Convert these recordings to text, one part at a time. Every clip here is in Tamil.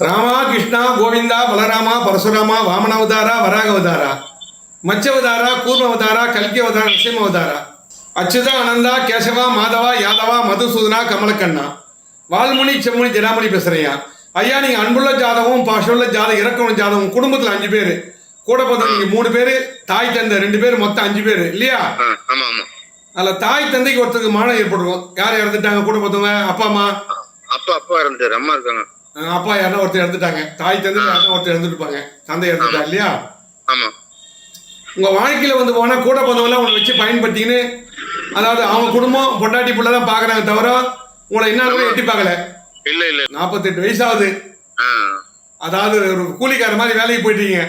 ராமா கிருஷ்ணா கோவிந்தா பலராமா பரசுராமா வாமனாவதாரா வராகவதாரா மச்சவதாரா கூர்மவதாரா கல்கி அவதாரா நரசிம்ம அச்சுதா அனந்தா கேசவா மாதவா யாதவா மதுசூதனா கமலக்கண்ணா வால்முனி செம்முனி ஜனாமணி பேசுறையா ஐயா நீங்க அன்புள்ள ஜாதகம் பாஷுள்ள ஜாதகம் இறக்கணும் ஜாதகம் குடும்பத்தில் அஞ்சு பேர். கூட பார்த்தா நீங்க மூணு பேரு தாய் தந்தை ரெண்டு பேர் மொத்தம் அஞ்சு பேரு இல்லையா? அதுல தாய் தந்தைக்கு ஒருத்தருக்கு மரணம் ஏற்பட்டிருக்கும் யார் இறந்துட்டாங்க கூட பார்த்தவங்க அப்பா அம்மா? அப்பா அப்பா இறந்துட்டாரு அம்மா இருக்காங்க. அப்பா யாரா ஒருத்தர் இறந்துட்டாங்க. தாய் தந்தை யாரா ஒருத்தர் இறந்துருப்பாங்க. தந்தை இறந்துட்டா இல்லையா? ஆமா. உங்க வாழ்க்கையில வந்து போனா கூட பிறந்தவங்க உங்களை வச்சு பயன்படுத்திக்கின்னு அதாவது அவங்க குடும்பம் பொண்டாட்டி புள்ள தான் பாக்குறாங்க தவிர உங்களை என்ன எட்டி பார்க்கல. இல்ல இல்ல நாற்பத்தெட்டு வயசாகுது ஆ, அதாவது ஒரு கூலிக்கார மாதிரி வேலைக்கு போயிட்டீங்க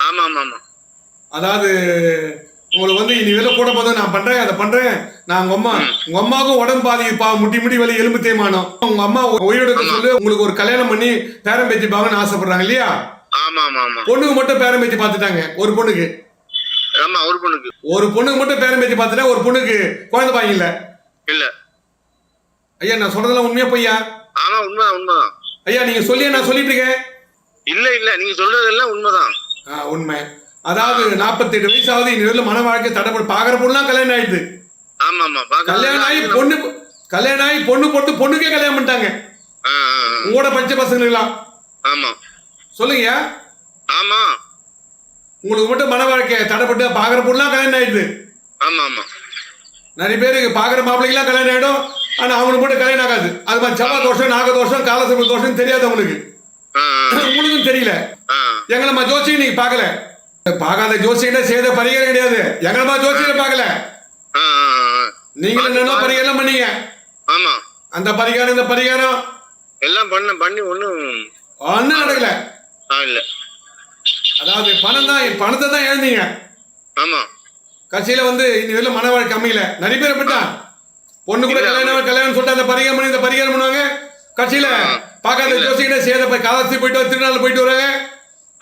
ஆமா ஆமா ஆமா அதாவது உங்களுக்கு வந்து இனி வெளில கூட போதும் நான் பண்றேன் அதை பண்றேன். நான் உங்க அம்மா உங்க அம்மாவுக்கும் உடம்பு பாதி பா முட்டி முட்டி வலி எலும்பு தேய்மானம். உங்க அம்மா உயிரோட சொல்லி உங்களுக்கு ஒரு கல்யாணம் பண்ணி பேரம் பேச்சு பாகன்னு ஆசைப்படுறாங்க இல்லையா? பொண்ணுக்கு மட்டும் பேரம் பேச்சு பார்த்துட்டாங்க ஒரு பொண்ணுக்கு. ஆமா ஒரு பொண்ணுக்கு. ஒரு பொண்ணுக்கு மட்டும் பேரம் பேச்சு பார்த்துட்டா ஒரு பொண்ணுக்கு குழந்தை பாங்க இல்ல? இல்ல. ஐயா நான் சொல்றதெல்லாம் உண்மையா பொய்யா? ஆமா உண்மைதான் உண்மைதான். ஐயா நீங்க சொல்லியா நான் சொல்லிட்டு இருக்கேன். இல்ல இல்ல நீங்க சொல்றதெல்லாம் உண்மைதான். உண்மை. அதாவது நாற்பத்தெட்டு வயசாவது இந்த மன வாழ்க்கை தடைப்பட பாக்குற பொண்ணுலாம் கல்யாணம் ஆயிடுது. கல்யாணம் ஆகி பொண்ணு கல்யாணம் ஆகி பொண்ணு போட்டு பொண்ணுக்கே கல்யாணம் பண்ணிட்டாங்க. உங்களோட பச்சை பசங்களுக்கெல்லாம். ஆமா. சொல்லுங்க. ஆமா. உங்களுக்கு மட்டும் மன வாழ்க்கை தடைப்பட்டு பாக்குற பொண்ணுலாம் கல்யாணம் ஆயிடுது. ஆமா ஆமா நிறைய பேருக்கு பாக்குற மாப்பிள்ளைக்கெல்லாம் கல்யாணம் ஆயிடும். ஆனா அவங்களுக்கு மட்டும் கல்யாணம் ஆகாது. அது மாதிரி செவ்வாய் தோஷம் நாக தோஷம் காலசர்ப தோஷம் தெரியாது அவங்களுக்கு. உங்களுக்கும் தெரியல. ஆ. எங்களம்மா ஜோசியம் நீங்க பார்க்கல. பார்க்காத ஜோசியிட்ட செய்த பரிகாரம் கிடையாது. ஆ, ஆ, ஆ. நீங்க என்னென்ன பரிகாரம் பண்ணீங்க. ஆமா. அந்த பரிகாரம் இந்த பரிகாரம். எல்லாம் பண்ண பண்ணி ஒண்ணும் ஒன்றும் நடக்கல. இல்ல. அதாவது பணம் தான் பணத்தை தான் எழுந்தீங்க ஆமா. கட்சியில வந்து இன்னி வெளில மன வாழ்க்கை அமையல நிறைய பேர் அப்படித்தான். பொண்ணு கூட கல்யாணம் கல்யாணம் சொல்லிட்டு அந்த பரிகாரம் பண்ணி இந்த பரிகாரம் பண்ணுவாங்க. கட்சியில பார்க்காத ஜோசிக்கிட்ட சேத போய் காலசி போயிட்டு வர, திருநாள் போயிட்டு வருவாங்க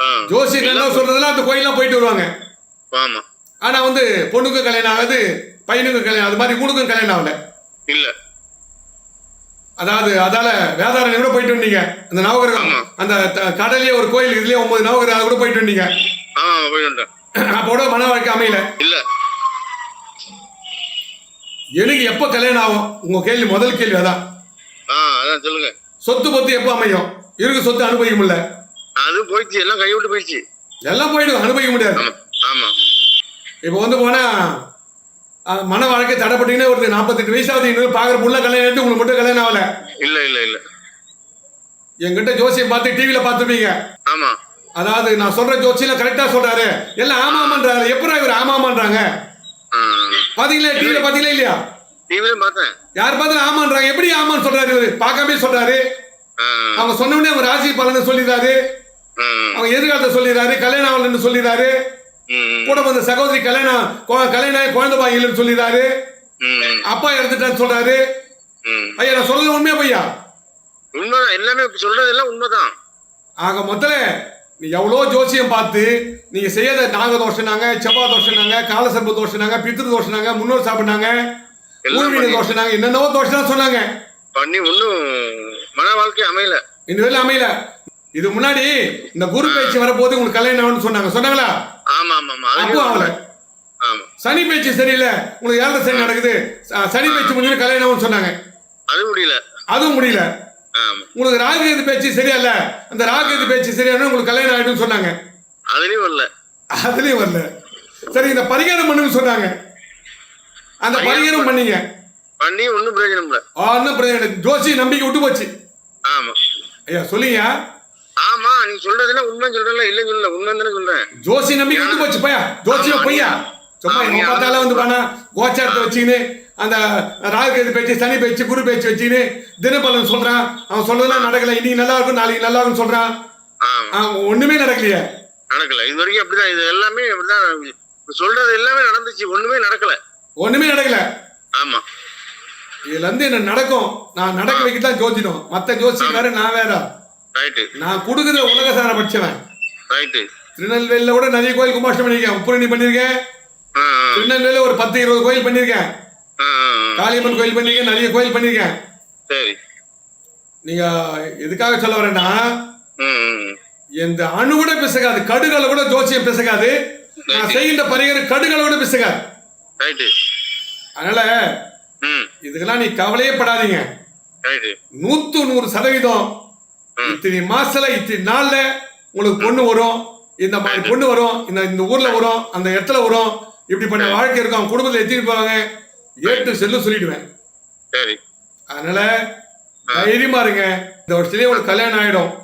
ஆ. ஜோசி என்ன சொல்றதெல்லாம் அந்த கோயிலாம் போயிட்டு வருவாங்க. ஆனா வந்து பொண்ணுக்கும் கல்யாணம் ஆகாது பையனுக்கும் கல்யாணம் அது மாதிரி உங்களுக்கும் கல்யாணம் ஆகல. இல்ல. அதாவது அதால வேதாரண்யம் கூட போயிட்டு வந்தீங்க. அந்த நவகிரகம். அந்த கடல்லயே ஒரு கோயில் இதுலயே ஒன்பது நவகிரகம் கூட போயிட்டு வந்தீங்க. அப்போட மன வாழ்க்கை அமையல. இல்ல. எனக்கு எப்ப கல்யாணம் ஆகும்? உங்க கேள்வி முதல் கேள்வி அதான் சொல்லுங்க. சொத்து பத்து எப்ப அமையும்? இருக்கு சொத்து அனுபவிக்க முடியல. அது போயிடுச்சு எல்லாம் கை விட்டு போயிடுச்சு. எல்லாம் போயிடும் அனுபவிக்க முடியாது. ஆமா ஆமா. இப்போ வந்து போனா மன வாழ்க்கை தடைப்பட்டீங்கன்னா ஒரு நாற்பத்தெட்டு வயசாவது இன்னும் பாக்குற புள்ள கல்யாணம் ஆயிட்டு உங்களுக்கு மட்டும் கல்யாணம் ஆகல. இல்ல இல்ல இல்ல. என்கிட்ட ஜோசியம் பார்த்து டிவியில பார்த்துப்பீங்க ஆமா. அதாவது நான் சொல்ற ஜோசியம் கரெக்டா சொல்றாரு. எல்லாம் ஆமாமன்றாரு எப்படா இவர் ஆமாமன்றாங்க பாத்தீங்களா? டிவியில பாத்தீங்களா இல்லையா? டிவிலையும் பார்த்தேன். யார் பார்த்தாலும் ஆமான்றாங்க. எப்படி ஆமான்னு சொல்றாரு இவரு? பார்க்காம சொல்றாரு. அவங்க சொன்ன உடனே அவங்க ராசி பலனை சொல்லிடுறாரு அவங்க எதிர்காலத்தை சொல்லிடுறாரு கல்யாணம் ஆகலன்னு சொல்லிடுறாரு கூட வந்த சகோதரி கல்யாணம் கல்யாணம் குழந்தை பாயிலன்னு சொல்லிடுறாரு. அப்பா இறந்துட்டான்னு சொல்றாரு. ஐயா நான் சொல்றது உண்மையா பையா உண்மைதான் எல்லாமே சொல்றது எல்லாம் உண்மைதான். ஆக மொத்தல நீ எவ்வளோ ஜோசியம் பார்த்து நீங்க செய்யாத நாக தோஷனாங்க செவ்வாய் தோஷனாங்க காலசர்ப தோஷனாங்க பித்ரு தோஷனாங்க முன்னோர் சாப்பிட்டாங்க ஊர்வீடு தோஷனாங்க என்னென்னவோ தோஷம் சொன்னாங்க. பண்ணி ஒன்றும் மன வாழ்க்கை அமையல. இந்த வேலை அமையல. இது முன்னாடி இந்த குரு பயிற்சி வரப்போது உங்களுக்கு கல்யாணம் ஆகும்னு சொன்னாங்க. சொன்னாங்களா? ஆமா ஆமா ஆமா அப்போ ஆகல. ஆமா. சனி பயிற்சி சரியில்லை. உங்களுக்கு ஏழரை சனி நடக்குது. சனி பயிற்சி முடிஞ்சு கல்யாணம் ஆகும்னு சொன்னாங்க. அது முடியல. அதுவும் முடியல. உங்களுக்கு ராகு எது பேச்சு சரியா இல்ல அந்த ராகு எது பேச்சு சரியான உங்களுக்கு கல்யாணம் ஆயிடும்னு சொன்னாங்க. அதுலயும் வரல. அதுலயும் வரல. சரி இந்த பரிகாரம் பண்ணுன்னு சொன்னாங்க. அந்த பரிகாரம் பண்ணீங்க. பண்ணி ஒன்றும் பிரயோஜனம் இல்லை. ஒன்றும் பிரச்சனை ஜோசி நம்பிக்கை விட்டு போச்சு. ஆமா. ஐயா சொல்லுங்க ஆமா நீ சொல்றதெல்லாம் உண்மை சொல்றல இல்லைன்னு சொல்லல உண்மை தானே சொல்றேன். ஜோசி நம்பிக்கை விட்டு போச்சு பையா. ஜோசியம் பொய்யா சும்மா நீ பார்த்தாலும் வந்து பண்ணா கோச்சாரத்தை வச்சுக்கின்னு அந்த ராகு எது பேச்சு சனி பேச்சு குரு பேச்சு வச்சுக்கின்னு தினபலன் சொல்றான். அவன் சொல்றதெல்லாம் நடக்கல. இன்னைக்கு நல்லா இருக்கும் நாளைக்கு நல்லா இருக்கும்னு சொல்றான். ஒண்ணுமே நடக்கலையே. நடக்கல. இது வரைக்கும் அப்படிதான் இது எல்லாமே அப்படிதான். சொல்றது எல்லாமே நடந்துச்சு ஒண்ணுமே நடக்கல. ஒண்ணுமே நடக்கல. ஆமா. இதுல இருந்து என்ன நடக்கும்? நான் நடக்க வைக்க தான் ஜோதிடம். மத்த ஜோசியம் வேற நான் வேற. நான் கொடுக்குற உலக சார படிச்சவன். திருநெல்வேலியில கூட நிறைய கோயில் கும்பாஷம் பண்ணியிருக்கேன். உப்புரணி ஆ, திருநெல்வேலியில ஒரு பத்து இருபது கோயில் ஆ. காளியம்மன் கோயில் பண்ணியிருக்கேன். நிறைய கோயில் பண்ணியிருக்கேன். சரி. நீங்க எதுக்காக சொல்ல வரேன்னா. இந்த அணு கூட பிசகாது. கடுகளை கூட ஜோசியம் பிசகாது. நான் செய்கின்ற பரிகாரம் கடுகளை கூட பிசகாது. அதனால இதுக்கெல்லாம் நீ கவலையே படாதீங்க. நூத்து நூறு சதவீதம். இத்தனை மாசத்துல இத்தனை நாள்ல உங்களுக்கு பொண்ணு வரும். இந்த மாதிரி பொண்ணு வரும். இந்த இந்த ஊர்ல வரும். அந்த இடத்துல வரும். இப்படிப்பட்ட வாழ்க்கை இருக்கும். அவங்க குடும்பத்துல எத்திட்டு போவாங்க. ஏட்டு செல்லு சொல்லிடுவேன். சரி. அதனால தைரியமா இருங்க. இந்த வருஷத்துலயே உங்களுக்கு கல்யாணம் ஆயிடும்.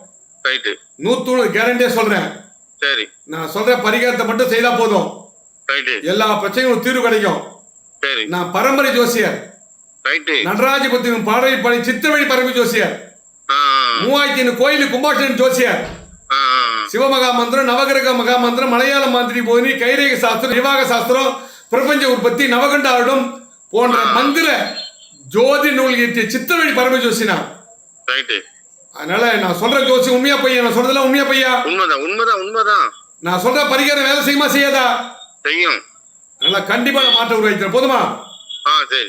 நூத்தூறு கேரண்டியா சொல்றேன். சரி. நான் சொல்ற பரிகாரத்தை மட்டும் செய்தா போதும். எல்லா பிரச்சனைகளும் தீர்வு கிடைக்கும். சரி. நான் பரம்பரை ஜோசியர். ரைட்டு நடராஜபத்தின் பாடலை பணி சித்திரவழி பரம்பரை ஜோசியர். மூவாயிரத்தி கோயில் கும்பாஷன் ஜோசியர். சிவமகா மந்திரம் நவகிரக மகா மந்திரம் மலையாள மாந்திரி போதினி கைரேக சாஸ்திரம் நிர்வாக சாஸ்திரம் பிரபஞ்ச உற்பத்தி நவகண்ட ஆருடம் போன்ற மந்திர ஜோதி நூல் இயற்றிய சித்திரவழி பரம ஜோசினா அதனால நான் சொல்ற ஜோசி உண்மையா பையா? நான் சொல்றதெல்லாம் உண்மையா பையா? உண்மைதான் உண்மைதான் உண்மைதான். நான் சொல்ற பரிகாரம் வேலை செய்யுமா செய்யாதா? செய்யும். அதனால கண்டிப்பா நான் மாற்றம் உருவாக்கிறேன் போதுமா? ஆ சரி.